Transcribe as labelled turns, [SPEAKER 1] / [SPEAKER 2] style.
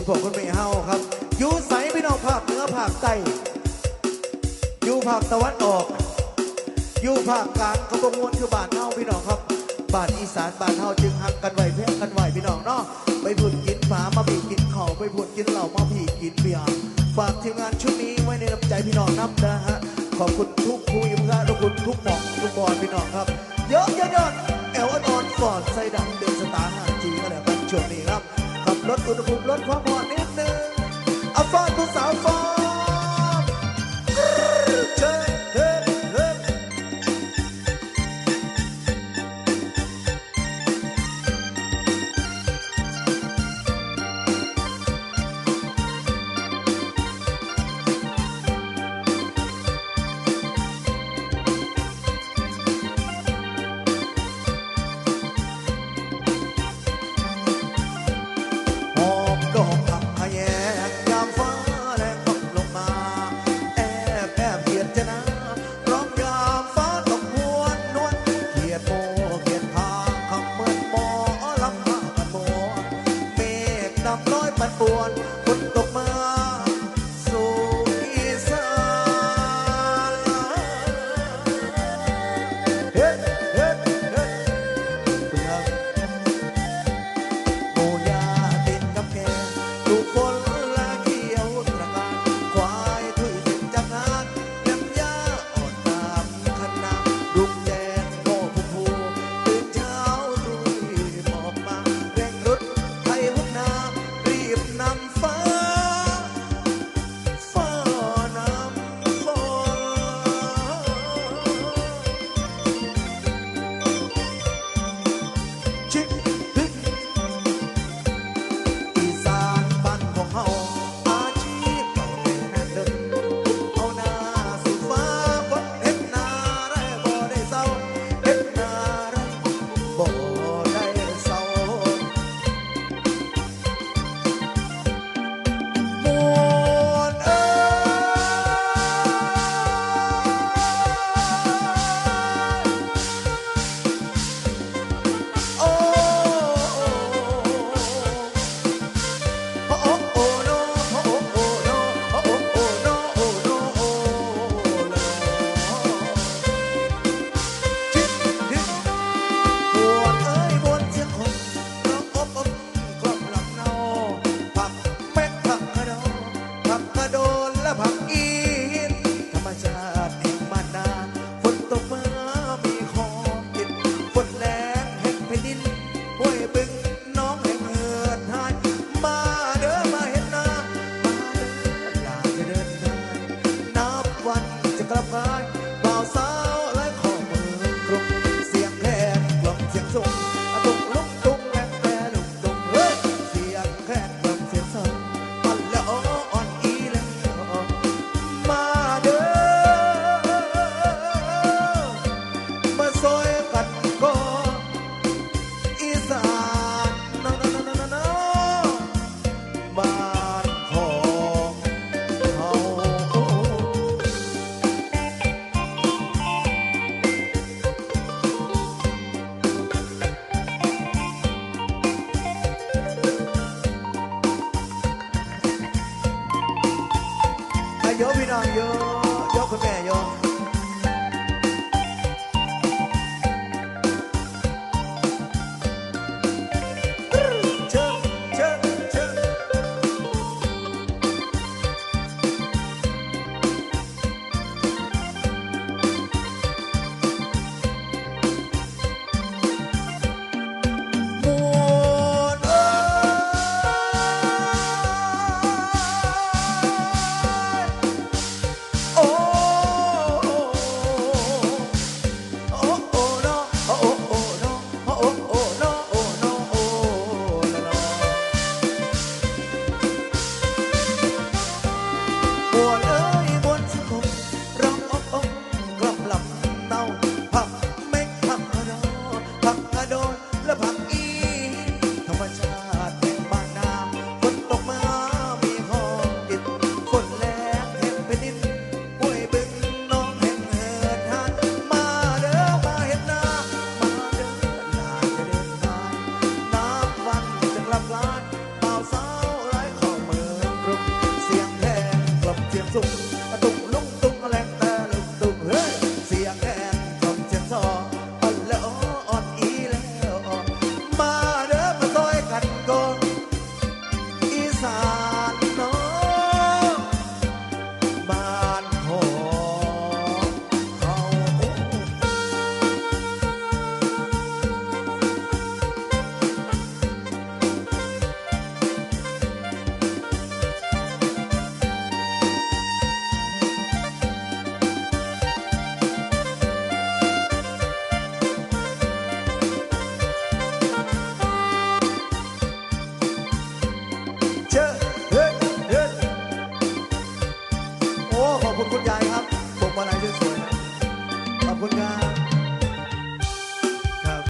[SPEAKER 1] คุณพ่คุณแม่เฮาครับอยู่ใสพี่น้องภาคเหนือภาคใต้อยู่ภาคตะวันออกอยู่ภาคกลางเขาบงวนคือบ้านเฮาพี่น้องครับบ้านอีสานบ้านเฮาจึงหักกันไหวเพ่งกันไหวพี่น้องเนาะไปพูดกินผามาบีกินเข่าไปพูดกินเหล่ามาพีกินเบียร์ฝากทีมงานชุดนี้ไว้ในลำใจพี่น้องนับนะฮะขอบคุณทุกคุยยิมพระขอบคุณทุกหมอกทุกบอลพี่น้องครับเยอะเยอะยอดแอลออนกอดใส่ดังเดินสตาร์หาจีก็แล้วกันช่วงนี้ครับขับรถอุณหภูมิรถความ สุข